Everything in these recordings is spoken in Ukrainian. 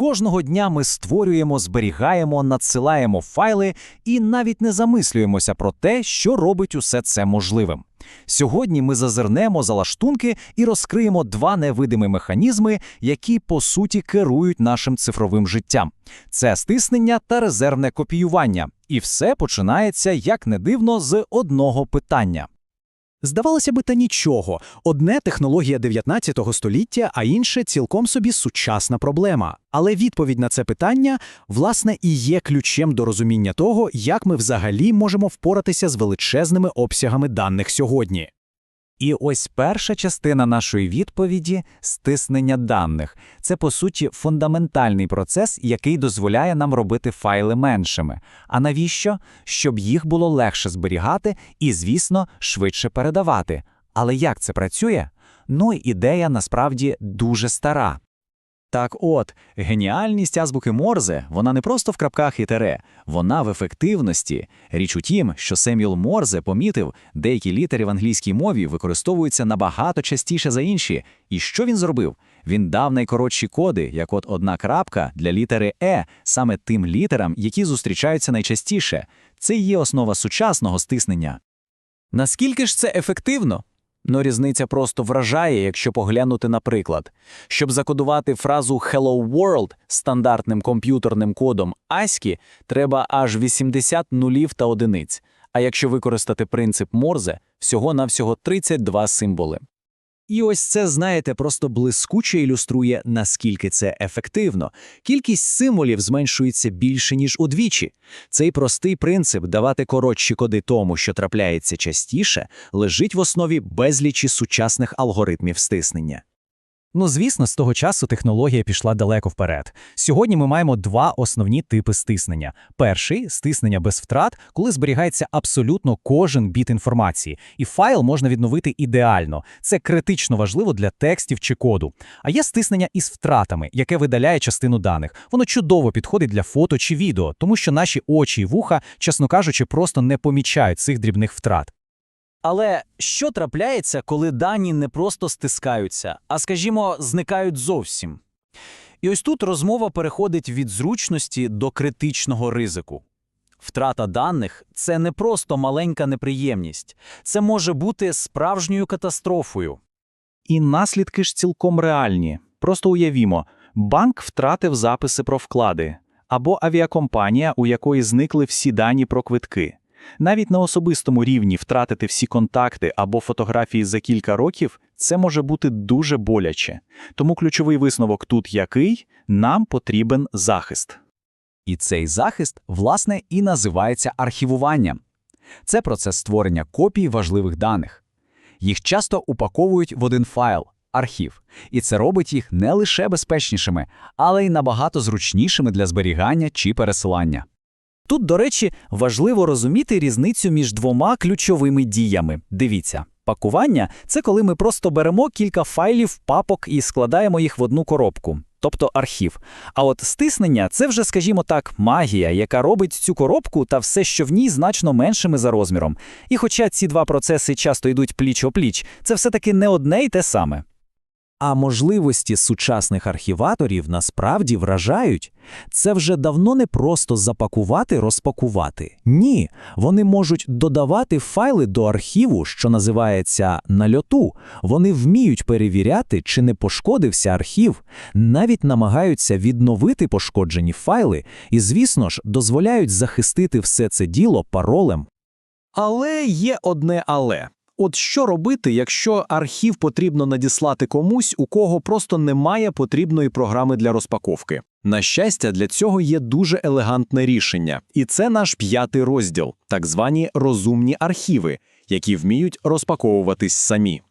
Кожного дня ми створюємо, зберігаємо, надсилаємо файли і навіть не замислюємося про те, що робить усе це можливим. Сьогодні ми зазирнемо за лаштунки і розкриємо два невидимі механізми, які по суті керують нашим цифровим життям. Це стиснення та резервне копіювання. І все починається, як не дивно, з одного питання. Здавалося би, та нічого. Одне технологія 19 століття, а інше цілком собі сучасна проблема. Але відповідь на це питання, власне, і є ключем до розуміння того, як ми взагалі можемо впоратися з величезними обсягами даних сьогодні. І ось перша частина нашої відповіді стиснення даних. Це, по суті, фундаментальний процес, який дозволяє нам робити файли меншими. А навіщо? Щоб їх було легше зберігати і, звісно, швидше передавати. Але як це працює? Ну, ідея насправді дуже стара. Так от, геніальність азбуки Морзе, вона не просто в крапках і тере, вона в ефективності. Річ у тім, що Семюл Морзе помітив, деякі літери в англійській мові використовуються набагато частіше за інші. І що він зробив? Він дав найкоротші коди, як от одна крапка для літери Е, саме тим літерам, які зустрічаються найчастіше. Це є основа сучасного стиснення. Наскільки ж це ефективно? Ну, різниця просто вражає, якщо поглянути на приклад. Щоб закодувати фразу «Hello World» стандартним комп'ютерним кодом ASCII, треба аж 80 нулів та одиниць. А якщо використати принцип Морзе, всього-навсього 32 символи. І ось це, знаєте, просто блискуче ілюструє, наскільки це ефективно. Кількість символів зменшується більше, ніж удвічі. Цей простий принцип давати коротші коди тому, що трапляється частіше, лежить в основі безлічі сучасних алгоритмів стиснення. Ну, звісно, з того часу технологія пішла далеко вперед. Сьогодні ми маємо два основні типи стиснення. Перший стиснення без втрат, коли зберігається абсолютно кожен біт інформації, і файл можна відновити ідеально. Це критично важливо для текстів чи коду. А є стиснення із втратами, яке видаляє частину даних. Воно чудово підходить для фото чи відео, тому що наші очі і вуха, чесно кажучи, просто не помічають цих дрібних втрат. Але що трапляється, коли дані не просто стискаються, а, скажімо, зникають зовсім? І ось тут розмова переходить від зручності до критичного ризику. Втрата даних це не просто маленька неприємність, це може бути справжньою катастрофою. І наслідки ж цілком реальні. Просто уявімо, банк втратив записи про вклади, або авіакомпанія, у якої зникли всі дані про квитки. Навіть на особистому рівні втратити всі контакти або фотографії за кілька років це може бути дуже боляче. Тому ключовий висновок тут який нам потрібен захист. І цей захист, власне, і називається архівуванням. Це процес створення копій важливих даних. Їх часто упаковують в один файл архів, і це робить їх не лише безпечнішими, але й набагато зручнішими для зберігання чи пересилання. Тут, до речі, важливо розуміти різницю між двома ключовими діями. Дивіться, пакування це коли ми просто беремо кілька файлів, папок і складаємо їх в одну коробку, тобто архів. А от стиснення це вже, скажімо так, магія, яка робить цю коробку та все, що в ній значно меншими за розміром. І хоча ці два процеси часто йдуть пліч-опліч, це все-таки не одне й те саме. А можливості сучасних архіваторів насправді вражають. Це вже давно не просто запакувати, розпакувати. Ні, вони можуть додавати файли до архіву, що називається на льоту. Вони вміють перевіряти, чи не пошкодився архів, навіть намагаються відновити пошкоджені файли і, звісно ж, дозволяють захистити все це діло паролем. Але є одне але. От що робити, якщо архів потрібно надіслати комусь, у кого просто немає потрібної програми для розпаковки? На щастя, для цього є дуже елегантне рішення, і це наш п'ятий розділ, так звані розумні архіви, які вміють розпаковуватись самі.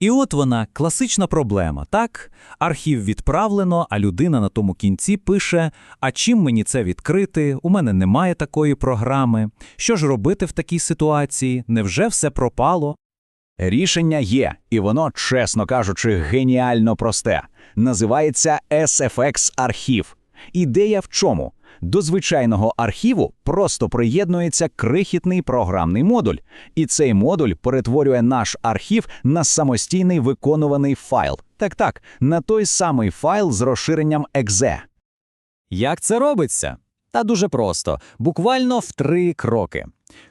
І от вона, класична проблема, так? Архів відправлено, а людина на тому кінці пише: А чим мені це відкрити? У мене немає такої програми. Що ж робити в такій ситуації? Невже все пропало? Рішення є, і воно, чесно кажучи, геніально просте. Називається SFX архів. Ідея в чому? До звичайного архіву просто приєднується крихітний програмний модуль, і цей модуль перетворює наш архів на самостійний виконуваний файл. Так так, на той самий файл з розширенням .exe. Як це робиться? Та дуже просто, буквально в три кроки.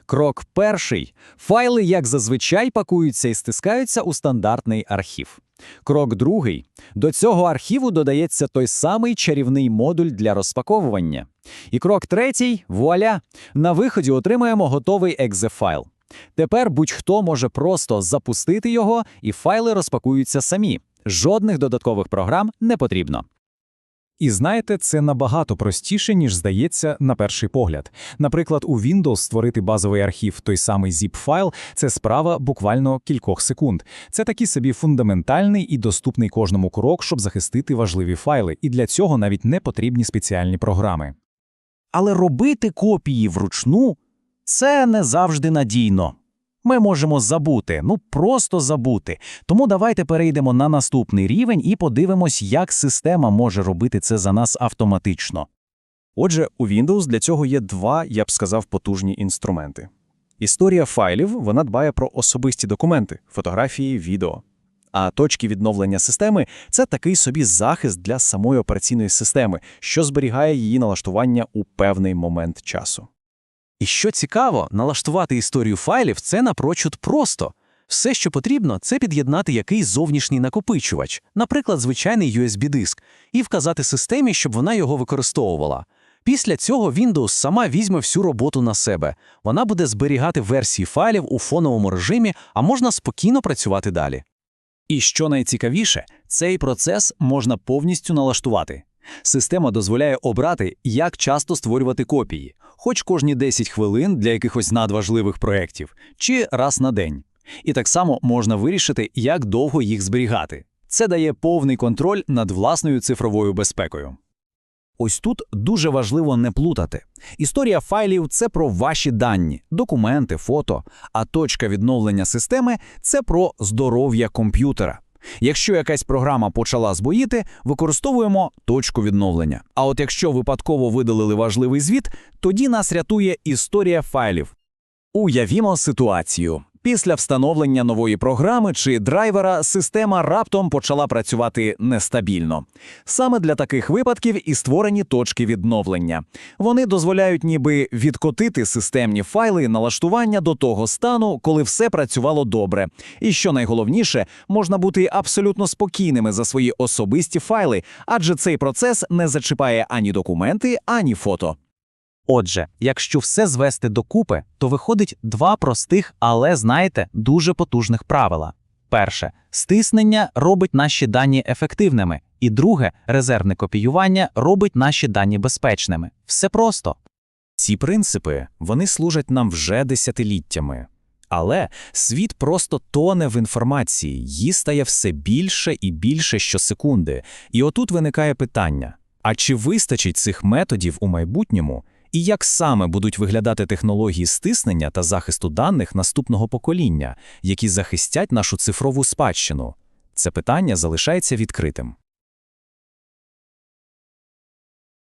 Крок перший. Файли, як зазвичай, пакуються і стискаються у стандартний архів. Крок другий. До цього архіву додається той самий чарівний модуль для розпаковування. І крок третій вуаля! На виході отримаємо готовий екзефайл. Тепер будь-хто може просто запустити його, і файли розпакуються самі. Жодних додаткових програм не потрібно. І знаєте, це набагато простіше, ніж здається на перший погляд. Наприклад, у Windows створити базовий архів, той самий zip-файл – це справа буквально кількох секунд. Це такий собі фундаментальний і доступний кожному крок, щоб захистити важливі файли, і для цього навіть не потрібні спеціальні програми. Але робити копії вручну – це не завжди надійно. Ми можемо забути, ну просто забути. Тому давайте перейдемо на наступний рівень і подивимось, як система може робити це за нас автоматично. Отже, у Windows для цього є два, я б сказав, потужні інструменти. Історія файлів вона дбає про особисті документи, фотографії, відео. А точки відновлення системи це такий собі захист для самої операційної системи, що зберігає її налаштування у певний момент часу. І що цікаво, налаштувати історію файлів це напрочуд просто. Все, що потрібно, це під'єднати якийсь зовнішній накопичувач, наприклад, звичайний USB-диск, і вказати системі, щоб вона його використовувала. Після цього Windows сама візьме всю роботу на себе. Вона буде зберігати версії файлів у фоновому режимі, а можна спокійно працювати далі. І що найцікавіше, цей процес можна повністю налаштувати. Система дозволяє обрати, як часто створювати копії, хоч кожні 10 хвилин для якихось надважливих проєктів, чи раз на день. І так само можна вирішити, як довго їх зберігати. Це дає повний контроль над власною цифровою безпекою. Ось тут дуже важливо не плутати. Історія файлів це про ваші дані, документи, фото, а точка відновлення системи це про здоров'я комп'ютера. Якщо якась програма почала збоїти, використовуємо точку відновлення. А от якщо випадково видалили важливий звіт, тоді нас рятує історія файлів. Уявімо ситуацію. Після встановлення нової програми чи драйвера система раптом почала працювати нестабільно. Саме для таких випадків і створені точки відновлення. Вони дозволяють ніби відкотити системні файли налаштування до того стану, коли все працювало добре. І що найголовніше, можна бути абсолютно спокійними за свої особисті файли, адже цей процес не зачіпає ані документи, ані фото. Отже, якщо все звести докупи, то виходить два простих, але, знаєте, дуже потужних правила. Перше, стиснення робить наші дані ефективними, і друге, резервне копіювання робить наші дані безпечними. Все просто. Ці принципи вони служать нам вже десятиліттями. Але світ просто тоне в інформації, її стає все більше і більше щосекунди. І отут виникає питання: а чи вистачить цих методів у майбутньому? І як саме будуть виглядати технології стиснення та захисту даних наступного покоління, які захистять нашу цифрову спадщину? Це питання залишається відкритим.